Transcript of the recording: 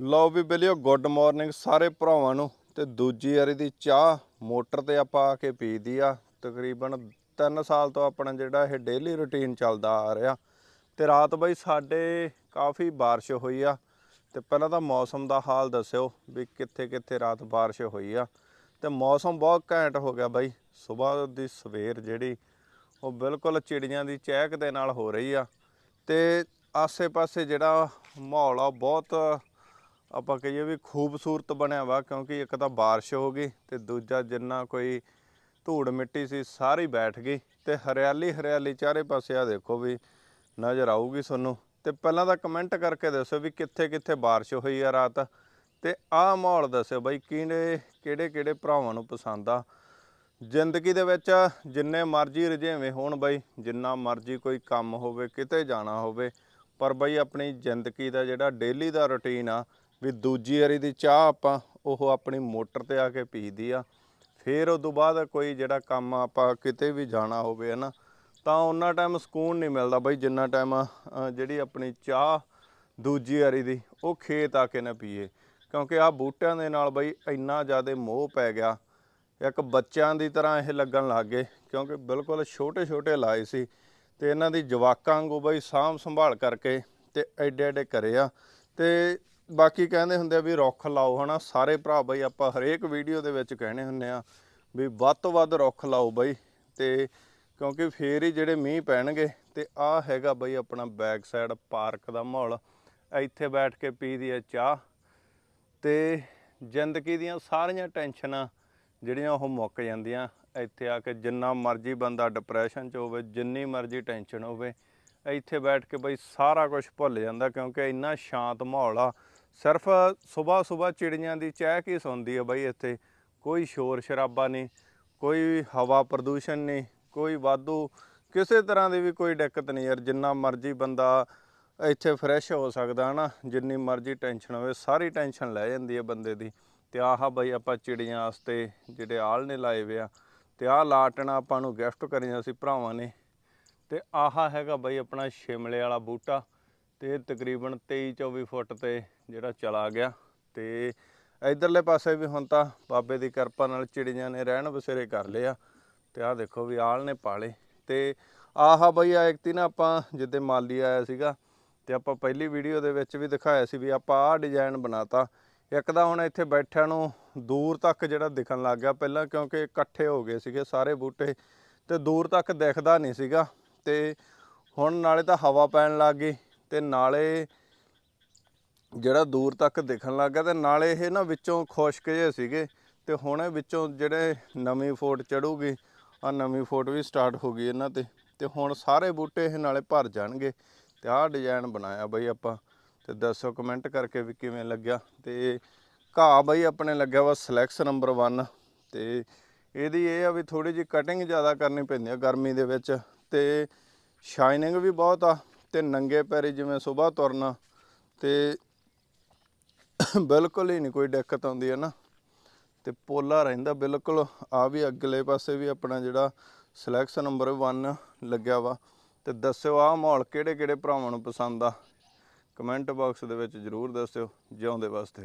ਲਓ ਵੀ ਬੇਲਿਓ good morning ਸਾਰੇ ਭਰਾਵਾਂ ਨੂੰ ਤੇ ਦੂਜੀ ਵਾਰੀ ਦੀ ਚਾਹ ਮੋਟਰ ਤੇ ਆਪਾਂ ਆ ਕੇ ਪੀਦੀ ਆ। ਤਕਰੀਬਨ 3 ਸਾਲ ਤੋਂ ਆਪਣਾ ਜਿਹੜਾ ਇਹ ਡੇਲੀ ਰੁਟੀਨ ਚੱਲਦਾ ਆ ਰਿਹਾ। ਤੇ ਰਾਤ ਬਾਈ ਸਾਡੇ ਕਾਫੀ ਬਾਰਿਸ਼ ਹੋਈ ਆ। ਤੇ ਪਹਿਲਾਂ ਤਾਂ ਮੌਸਮ ਦਾ ਹਾਲ ਦੱਸਿਓ ਵੀ ਕਿੱਥੇ ਕਿੱਥੇ ਰਾਤ ਬਾਰਿਸ਼ ਹੋਈ ਆ। ਤੇ ਮੌਸਮ ਬਹੁਤ ਘੈਂਟ ਹੋ ਗਿਆ ਬਾਈ। ਸਵੇਰ ਦੀ ਸਵੇਰ ਜਿਹੜੀ ਉਹ ਬਿਲਕੁਲ ਚਿੜੀਆਂ ਦੀ ਚਹਿਕ ਦੇ ਨਾਲ ਹੋ ਰਹੀ ਆ। ਤੇ ਆਸੇ-ਪਾਸੇ ਜਿਹੜਾ ਮਾਹੌਲ ਆ ਬਹੁਤ ਆਪਾਂ ਕਹੀਏ ਵੀ ਖੂਬਸੂਰਤ ਬਣਿਆ ਵਾ, ਕਿਉਂਕਿ ਇੱਕ ਤਾਂ ਬਾਰਿਸ਼ ਹੋ ਗਈ ਤੇ ਦੂਜਾ ਜਿੰਨਾ ਕੋਈ ਧੂੜ ਮਿੱਟੀ ਸੀ, ਸਾਰੀ ਬੈਠ ਗਈ ਤੇ ਹਰਿਆਲੀ ਹਰਿਆਲੀ ਚਾਰੇ ਪਾਸੇ ਆ ਦੇਖੋ ਵੀ ਨਜ਼ਰ ਆਊਗੀ ਤੁਹਾਨੂੰ। ਤੇ ਪਹਿਲਾਂ ਤਾਂ ਕਮੈਂਟ ਕਰਕੇ ਦੱਸੋ ਵੀ ਕਿੱਥੇ ਕਿੱਥੇ ਬਾਰਿਸ਼ ਹੋਈ ਆ ਰਾਤ। ਤੇ ਆਹ ਮਾਹੌਲ ਦੱਸਿਓ ਬਾਈ, ਕਿਹੜੇ ਕਿਹੜੇ ਕਿਹੜੇ ਭਰਾਵਾਂ ਨੂੰ ਪਸੰਦ ਆ? ਜ਼ਿੰਦਗੀ ਦੇ ਵਿੱਚ ਜਿੰਨੇ ਮਰਜ਼ੀ ਰੁਝੇਵੇਂ ਹੋਣ ਬਾਈ, ਜਿੰਨਾ ਮਰਜ਼ੀ ਕੋਈ ਕੰਮ ਹੋਵੇ, ਕਿਤੇ ਜਾਣਾ ਹੋਵੇ, ਪਰ ਬਾਈ ਆਪਣੀ ਜ਼ਿੰਦਗੀ ਦਾ ਜਿਹੜਾ ਡੇਲੀ ਦਾ ਰੁਟੀਨ ਆ ਵੀ ਦੂਜੀ ਵਾਰੀ ਦੀ ਚਾਹ ਆਪਾਂ ਉਹ ਆਪਣੀ ਮੋਟਰ ਤੇ ਆ ਕੇ ਪੀਦੀ ਆ, ਫਿਰ ਉਸ ਤੋਂ ਬਾਅਦ ਕੋਈ ਜਿਹੜਾ ਕੰਮ ਆਪਾਂ ਕਿਤੇ ਵੀ ਜਾਣਾ ਹੋਵੇ ਹਨਾ, ਤਾਂ ਉਹਨਾਂ ਟਾਈਮ ਸਕੂਨ ਨਹੀਂ ਮਿਲਦਾ ਬਾਈ ਜਿੰਨਾ ਟਾਈਮ ਜਿਹੜੀ ਆਪਣੀ ਚਾਹ ਦੂਜੀ ਵਾਰੀ ਦੀ, ਉਹ ਖੇਤ ਆ ਕੇ ਨਾ ਪੀਏ, ਕਿਉਂਕਿ ਆ ਬੂਟਿਆਂ ਦੇ ਨਾਲ ਬਾਈ ਇੰਨਾ ਜ਼ਿਆਦਾ ਮੋਹ ਪੈ ਗਿਆ, ਇੱਕ ਬੱਚਿਆਂ ਦੀ ਤਰ੍ਹਾਂ ਇਹ ਲੱਗਣ ਲੱਗ ਗਏ, ਕਿਉਂਕਿ ਬਿਲਕੁਲ ਛੋਟੇ ਛੋਟੇ ਲਾਏ ਸੀ, ਤੇ ਇਹਨਾਂ ਦੀ ਜਵਾਕਾਂ ਵਾਂਗੂ ਬਈ ਸਾਂਭ ਸੰਭਾਲ ਕਰਕੇ ਤੇ ਐਡੇ ਐਡੇ ਕਰੇ ਆ, ਤੇ ਬਾਕੀ ਕਹਿੰਦੇ ਹੁੰਦੇ ਆ ਵੀ ਰੁੱਖ ਲਾਓ, ਹਨਾ? ਸਾਰੇ ਭਰਾ ਬਈ ਆਪਾਂ ਹਰੇਕ ਵੀਡੀਓ ਦੇ ਵਿੱਚ ਕਹਿੰਦੇ ਹੁੰਦੇ ਆ ਵੀ ਵੱਧ ਤੋਂ ਵੱਧ ਰੁੱਖ ਲਾਓ ਬਈ ਤੇ ਕਿਉਂਕਿ ਫੇਰ ਹੀ ਜਿਹੜੇ ਮੀਂਹ ਪੈਣਗੇ ਤੇ ਆ ਹੈਗਾ ਬਈ ਆਪਣਾ ਬੈਕ ਸਾਈਡ ਪਾਰਕ ਦਾ ਮਾਹੌਲ। ਇੱਥੇ ਬੈਠ ਕੇ ਪੀ ਦੀ ਆ ਚਾਹ ਤੇ ਜ਼ਿੰਦਗੀ ਦੀਆਂ ਸਾਰੀਆਂ ਟੈਨਸ਼ਨਾਂ ਜਿਹੜੀਆਂ ਉਹ ਮੁੱਕ ਜਾਂਦੀਆਂ। ਇੱਥੇ ਆ ਕੇ ਜਿੰਨਾ ਮਰਜ਼ੀ ਬੰਦਾ ਡਿਪਰੈਸ਼ਨ 'ਚ ਹੋਵੇ, ਜਿੰਨੀ ਮਰਜ਼ੀ ਟੈਨਸ਼ਨ ਹੋਵੇ, ਇੱਥੇ ਬੈਠ ਕੇ ਬਈ ਸਾਰਾ ਕੁਝ ਭੁੱਲ ਜਾਂਦਾ ਕਿਉਂਕਿ ਇੰਨਾ ਸ਼ਾਂਤ ਮਾਹੌਲ ਆ। ਸਿਰਫ ਸਵੇਰ ਸਵੇਰ ਚਿੜੀਆਂ ਦੀ ਚਹਿ ਕੇ ਸੌਂਦੀ ਆ ਬਾਈ ਇੱਥੇ। ਕੋਈ ਸ਼ੋਰ ਸ਼ਰਾਬਾ ਨਹੀਂ, ਕੋਈ ਹਵਾ ਪ੍ਰਦੂਸ਼ਣ ਨਹੀਂ, ਕੋਈ ਵਾਧੂ। ਕਿਸੇ ਤਰ੍ਹਾਂ ਦੀ ਵੀ ਕੋਈ ਦਿੱਕਤ ਨਹੀਂ ਯਾਰ, ਜਿੰਨਾ ਮਰਜ਼ੀ ਬੰਦਾ ਇੱਥੇ ਫਰੈਸ਼ ਹੋ ਸਕਦਾ ਹਨਾ, ਜਿੰਨੀ ਮਰਜ਼ੀ ਟੈਨਸ਼ਨ ਹੋਵੇ, ਸਾਰੀ ਟੈਨਸ਼ਨ ਲੈ ਜਾਂਦੀ ਹੈ ਬੰਦੇ ਦੀ। ਤੇ ਆਹ ਬਾਈ ਆਪਾਂ ਚਿੜੀਆਂ ਵਾਸਤੇ ਜਿਹੜੇ ਆਲ ਨੇ ਲਾਏ ਵੇ ਆ, ਤੇ ਆਹ ਲਾਟਣਾ ਆਪਾਂ ਨੂੰ ਗਿਫਟ ਕਰੀਆਂ ਸੀ ਭਰਾਵਾਂ ਨੇ। ਤੇ ਆਹਾ ਹੈਗਾ ਬਾਈ ਆਪਣਾ ਸ਼ਿਮਲੇ ਵਾਲਾ ਬੂਟਾ। ਤੇ ਤਕਰੀਬਨ 23 24 ਫੁੱਟ ਤੇ ਜਿਹੜਾ ਚਲਾ ਗਿਆ। ਤੇ ਇਧਰਲੇ ਪਾਸੇ ਵੀ ਹੁਣ ਤਾਂ ਬਾਬੇ ਦੀ ਕਿਰਪਾ ਨਾਲ ਚਿੜੀਆਂ ਨੇ ਰਹਿਣ ਬਸੇਰੇ ਕਰ ਲਿਆ। ਤੇ ਆਹ ਦੇਖੋ ਵੀ ਆਲ ਨੇ ਪਾਲੇ। ਤੇ ਆਹਾ ਬਈ ਆ ਇੱਕ ਤੀ ਨਾ ਆਪਾਂ ਜਿੱਦੇ ਮਾਲੀ ਆਇਆ ਸੀਗਾ, ਤੇ ਆਪਾਂ ਪਹਿਲੀ ਵੀਡੀਓ ਦੇ ਵਿੱਚ ਵੀ ਦਿਖਾਇਆ ਸੀ ਵੀ ਆਪਾਂ ਆਹ ਡਿਜ਼ਾਈਨ ਬਣਾਤਾ। ਇੱਕ ਤਾਂ ਹੁਣ ਇੱਥੇ ਬੈਠਿਆਂ ਨੂੰ ਦੂਰ ਤੱਕ ਜਿਹੜਾ ਦਿਖਣ ਲੱਗ ਗਿਆ ਪਹਿਲਾਂ, ਕਿਉਂਕਿ ਇਕੱਠੇ ਹੋ ਗਏ ਸੀਗੇ ਸਾਰੇ ਬੂਟੇ, ਤੇ ਦੂਰ ਤੱਕ ਦਿਖਦਾ ਨਹੀਂ ਸੀਗਾ। ਤੇ ਹੁਣ ਨਾਲੇ ਤਾਂ ਹਵਾ ਪੈਣ ਲੱਗ ਗਈ। ਤੇ ਨਾਲੇ ਜਿਹੜਾ ਦੂਰ ਤੱਕ ਦਿਖਣ ਲੱਗ ਗਿਆ ਤੇ ਨਾਲੇ ਇਹ ਨਾ ਵਿੱਚੋਂ ਖੁਸ਼ਕ ਜਿਹੇ ਸੀਗੇ ਤੇ ਹੁਣ ਇਹ ਵਿੱਚੋਂ ਜਿਹੜੇ ਨਵੀਂ ਫੋਟ ਚੜੂਗੀ ਆ ਨਵੀਂ ਫੋਟ ਵੀ ਸਟਾਰਟ ਹੋ ਗਈ ਇਹਨਾਂ ਤੇ ਤੇ ਹੁਣ ਸਾਰੇ ਬੂਟੇ ਇਹ ਨਾਲੇ ਭਰ ਜਾਣਗੇ ਤੇ ਆਹ ਡਿਜ਼ਾਈਨ ਬਣਾਇਆ ਬਈ ਆਪਾਂ ਤੇ ਦੱਸੋ ਕਮੈਂਟ ਕਰਕੇ ਵੀ ਕਿਵੇਂ ਲੱਗਿਆ ਤੇ ਘਾਹ ਬਈ ਆਪਣੇ ਲੱਗਿਆ ਵਾ ਸਿਲੈਕਸ ਨੰਬਰ 1 ਤੇ ਇਹਦੀ ਇਹ ਆ ਵੀ ਥੋੜੀ ਜਿਹੀ ਕਟਿੰਗ ਜ਼ਿਆਦਾ ਕਰਨੀ ਪੈਂਦੀ ਆ ਗਰਮੀ ਦੇ ਵਿੱਚ ਤੇ ਸ਼ਾਈਨਿੰਗ ਵੀ ਬਹੁਤ ਆ ਤੇ ਨੰਗੇ ਪੈਰੀ ਜਿਵੇਂ ਸਵੇਰ ਤੁਰਨਾ ਤੇ ਬਿਲਕੁਲ ਹੀ ਨਹੀਂ ਕੋਈ ਦਿੱਕਤ ਆਉਂਦੀ ਹੈ ਨਾ। ਤੇ ਪੋਲਾ ਰਹਿੰਦਾ ਬਿਲਕੁਲ। ਆ ਵੀ ਅਗਲੇ ਪਾਸੇ ਵੀ ਆਪਣਾ ਜਿਹੜਾ ਸਿਲੈਕਸ ਨੰਬਰ 1 ਲੱਗਿਆ ਵਾ। ਤੇ ਦੱਸਿਓ ਆਹ ਮਾਹੌਲ ਕਿਹੜੇ ਕਿਹੜੇ ਭਰਾਵਾਂ ਨੂੰ ਪਸੰਦ ਆ। ਕਮੈਂਟ ਬਾਕਸ ਦੇ ਵਿੱਚ ਜਰੂਰ ਦੱਸਿਓ। ਜਿਉਂਦੇ ਵਾਸਤੇ